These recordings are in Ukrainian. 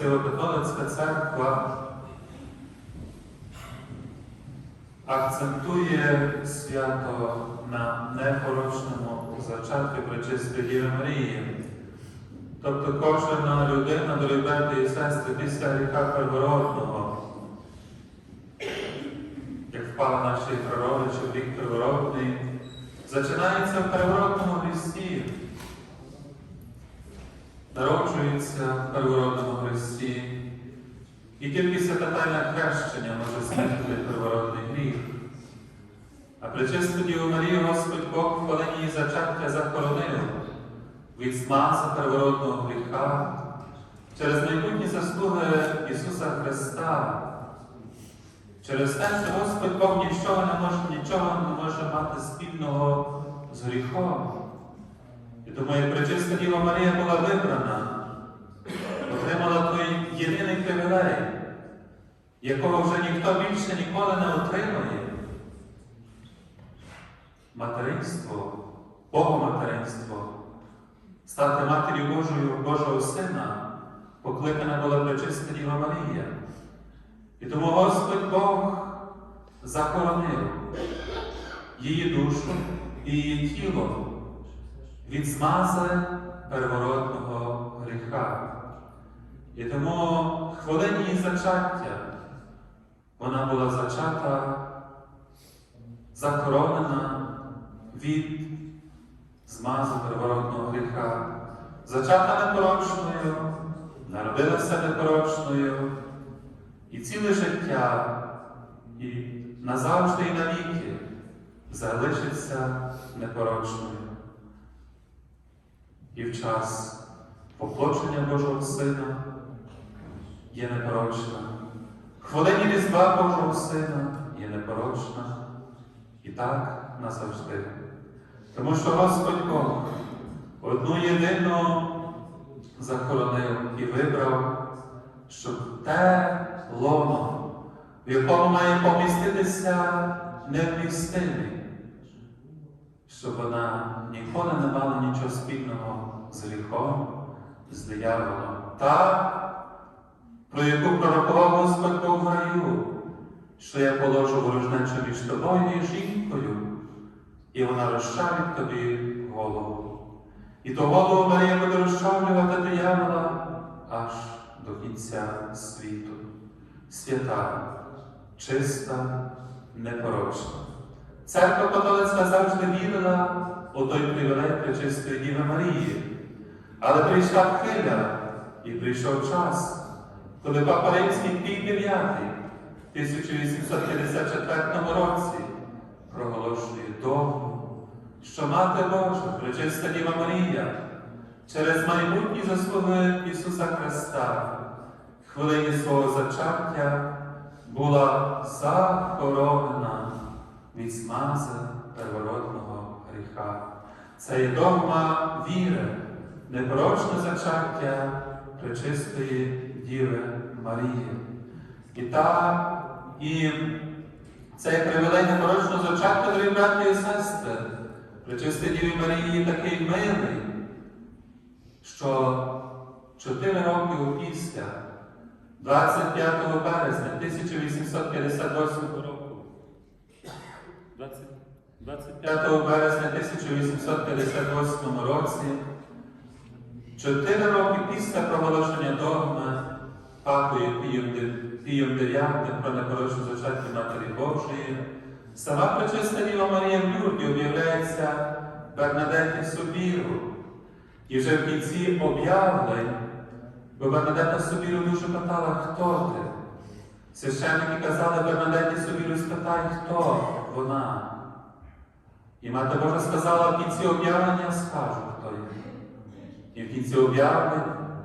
Римсько-католицька церква акцентує свято на непорочному зачатку Пречистої Діви Марії. Тобто кожна людина, брати і сестри, після гріха первородного, як впала наші прародичі в рік первородний, починається в первородному Христі, народжується первородному Христі. І тільки свята тайна хрещення може змінити первородний гріх. А пречисту Діву Марію Господь Бог в її зачаття захоронив від смаза первородного гріха через майбутні заслуги Ісуса Христа, через те, що Господь Бог нічого не може, нічого не може мати спільного з гріхом. Як пречиста Діва Марія була вибрана, отримала той єдиний привілей, якого вже ніхто більше ніколи не отримає. Материнство, Богоматеринство, стати матір'ю Божою Божого Сина, покликана була пречиста Діва Марія. І тому Господь Бог захоронив її душу і її тіло від змази первородного гріха. І тому хвилині зачаття вона була зачата, захоронена від змази первородного гріха, зачата непорочною, народилася непорочною, і ціле життя, і назавжди і навіки залишиться непорочною. І в час поплочення Божого Сина є непорочна. Хвилині Різдва Божого Сина є непорочна. І так назавжди. Тому що Господь Бог одну єдину захоронив і вибрав, щоб те лоно, в якому має поміститися невмістимий, щоб вона ніколи не мала нічого спільного з гріхом, з дияволом. Та, про яку пророкував Господь Бог в раю, що я положу ворожнечу між тобою і жінкою, і вона розчавить тобі голову. І то голову Марія буде розчавлювати диявола аж до кінця світу. Свята, чиста, непорочна. Церква католицька завжди вірила у той привілей Пречистої Діви Марії. Але прийшла хвиля і прийшов час, коли Папа Римський Пій IX в 1854 році проголошує догму, що Мати Божа, Пречиста Діва Марія, через майбутні заслуги Ісуса Христа в хвилині свого зачаття була захоронена від смази первородного гріха. Це є догма віри, непорочне зачаття Пречистої Діви Марії. І та, і цей привілей непорочного зачаття, дорогі браті і сестри, Пречистої Діви Марії такий милий, що чотири роки після 25 березня 1858 року 25 березня 1858 році, чотири роки після проголошення догми Папою Пієм IX про непорочну зачаття Матері Божої, сама Пречиста Діва Марія в Люрді об'являється Бернадеті Собіру. І вже в кінці об'явлень, бо Бернадета Собіру дуже питала, хто ти? Священники казали Бернадеті Собіру, спитай, хто вона. І Мати Божа сказала, в кінці об'явлення скажу, хто я. І в кінці об'явлень,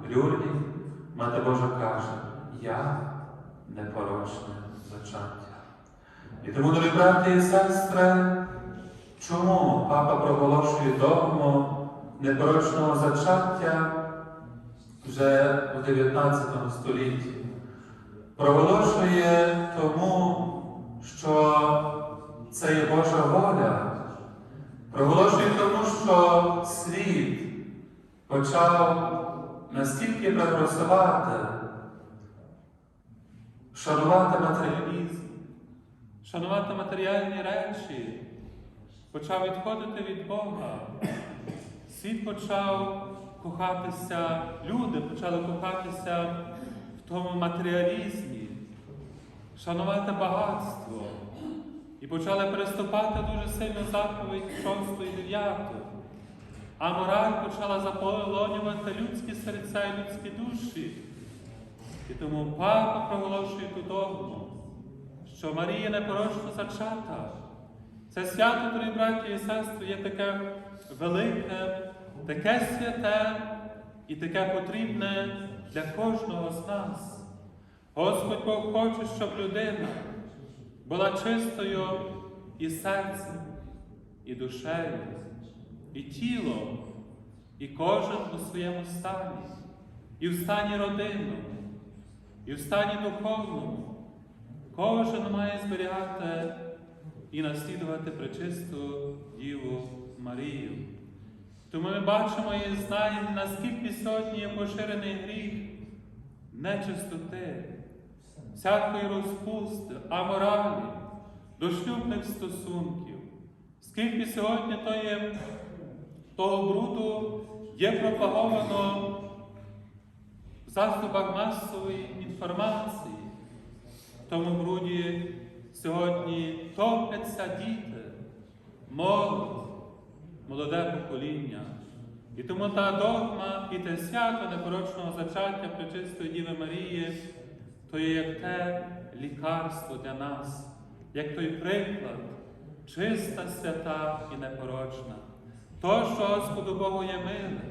Люрді, Мати Божа каже, я непорочне зачаття. І тому, дорогі браті і сестри, чому папа проголошує догму непорочного зачаття вже у 19 столітті? Проголошує тому, що це є Божа воля. Проголошує тому, що світ почав настільки прогресувати шанувати матеріалізм, шанувати матеріальні речі, почав відходити від Бога. Світ почав кохатися, люди почали кохатися в тому матеріалізмі, шанувати багатство. І почали переступати дуже сильно заповідь 6 і 9. А мораль почала заполонювати людські серця і людські душі. І тому папа проголошує ту догму, що Марія непорочно зачата. Це свято, дорогі браті і сестри, є таке велике, таке святе і таке потрібне для кожного з нас. Господь Бог хоче, щоб людина була чистою і серцем, і душею, і тілом, і кожен у своєму стані, і в стані родинному, і в стані духовному. Кожен має зберігати і наслідувати пречисту Діву Марію. Тому ми бачимо і знаємо, наскільки сьогодні є поширений гріх нечистоти, всякої розпусти, аморалі, дошлюбних стосунків. Скільки сьогодні то того бруду є пропаговано в засобах масової інформації. В тому бруді сьогодні топляться діти, молодь, молоде покоління. І тому та догма і те свято непорочного зачаття Пречистої Діви Марії, то є як те лікарство для нас, як той приклад, чиста, свята і непорочна. То, що Господу Богу є миле,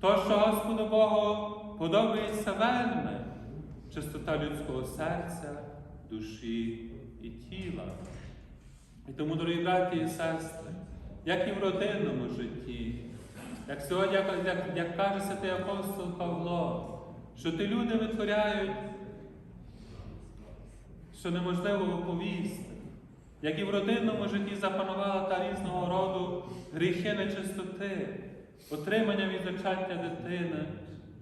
то, що Господу Богу подобається вельми, чистота людського серця, душі і тіла. І тому, дорогі браті і сестри, як і в родинному житті, як сьогодні, як, як, як каже святий апостол Павло, що ті люди витворяють, що неможливо оповісти, як і в родинному житті запанувала та різного роду гріхи нечистоти, отримання від зачаття дитини,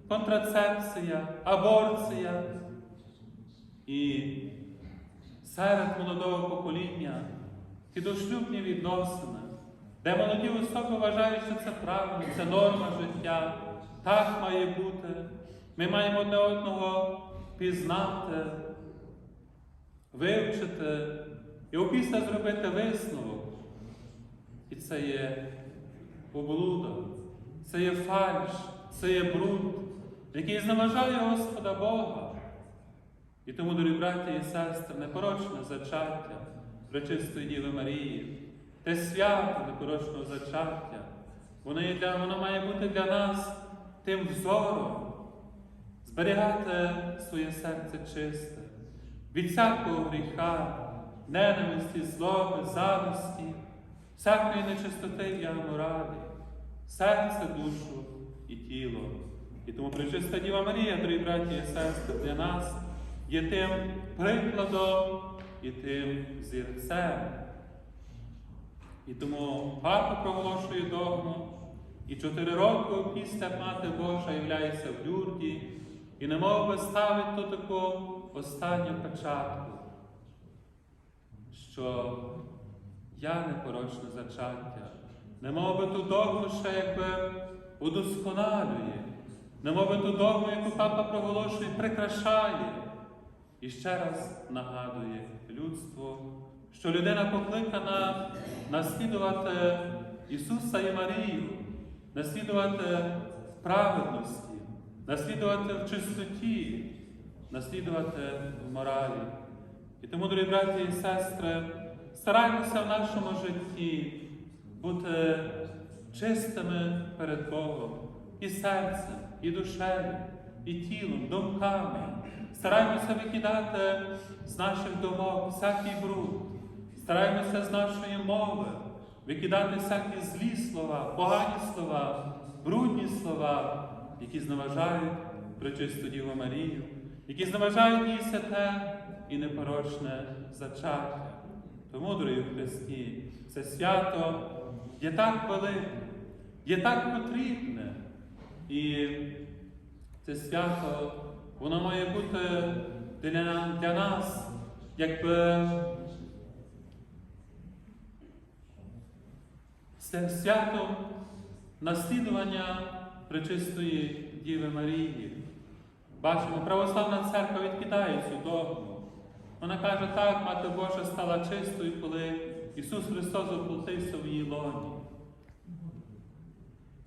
контрацепція, аборція. І серед молодого покоління ті дошлюбні відносини, де молоді особи вважають, що це правильно, це норма життя, так має бути. Ми маємо одне одного пізнати, вивчити і опісля зробити висновок. І це є облуда, це є фальш, це є бруд, який зневажає Господа Бога. І тому, дорогі браті і сестри, непорочне зачаття Пречистої Діви Марії, те свято непорочного зачаття, воно, є для, воно має бути для нас тим взором, зберігати своє серце чисте, від всякого гріха, ненависті, злоби, зависті, всякої нечистоти і аморалі, серце, душу і тіло. І тому Пречиста Діва Марія, дорогі браті і сестри, для нас є тим прикладом і тим зірцем. І тому папа проголошує догму, і чотири роки після Мати Божа являється в Люрді, і немов би ставить то таку останню печатку, що я непорочне зачаття, немов би ту догму ще якби удосконалює, немов би ту догму, яку папа проголошує, прикрашає. І ще раз нагадує людству, що людина покликана наслідувати Ісуса і Марію, наслідувати в праведності, наслідувати в чистоті, наслідувати в моралі. І тому, дорогі браті і сестри, стараймося в нашому житті бути чистими перед Богом і серцем, і душею, і тілом, думками. Стараємося викидати з наших думок всякий бруд, стараємося з нашої мови викидати всякі злі слова, погані слова, брудні слова, які зневажають пречисту Діву Марію, які зневажають її святе і непорочне зачаття. Тому, дорогі Христі, це свято є так велике, є так потрібне. І це свято, воно має бути для, для нас, якби це свято наслідування Пречистої Діви Марії. Бачимо, православна церква відкидає цю догму. Вона каже, так, Мати Божа стала чистою, коли Ісус Христос оплотився в її лоні.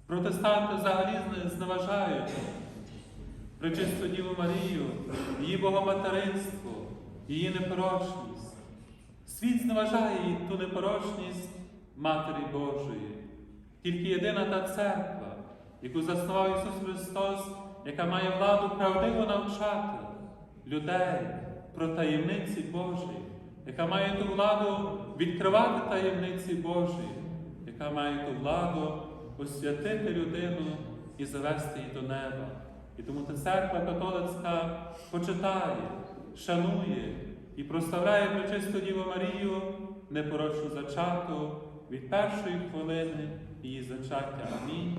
Протестанти взагалі зневажають Пречисту Діву Марію, її богоматеринство, її непорочність. Світ зневажає ту непорочність Матері Божої. Тільки єдина та церква, яку заснував Ісус Христос, яка має владу правдиво навчати людей про таємниці Божі, яка має ту владу відкривати таємниці Божі, яка має ту владу освятити людину і завести її до неба. І тому та церква католицька почитає, шанує і прославляє Пречисту Діву Марію, непорочну зачату від першої хвилини її зачаття. Амінь.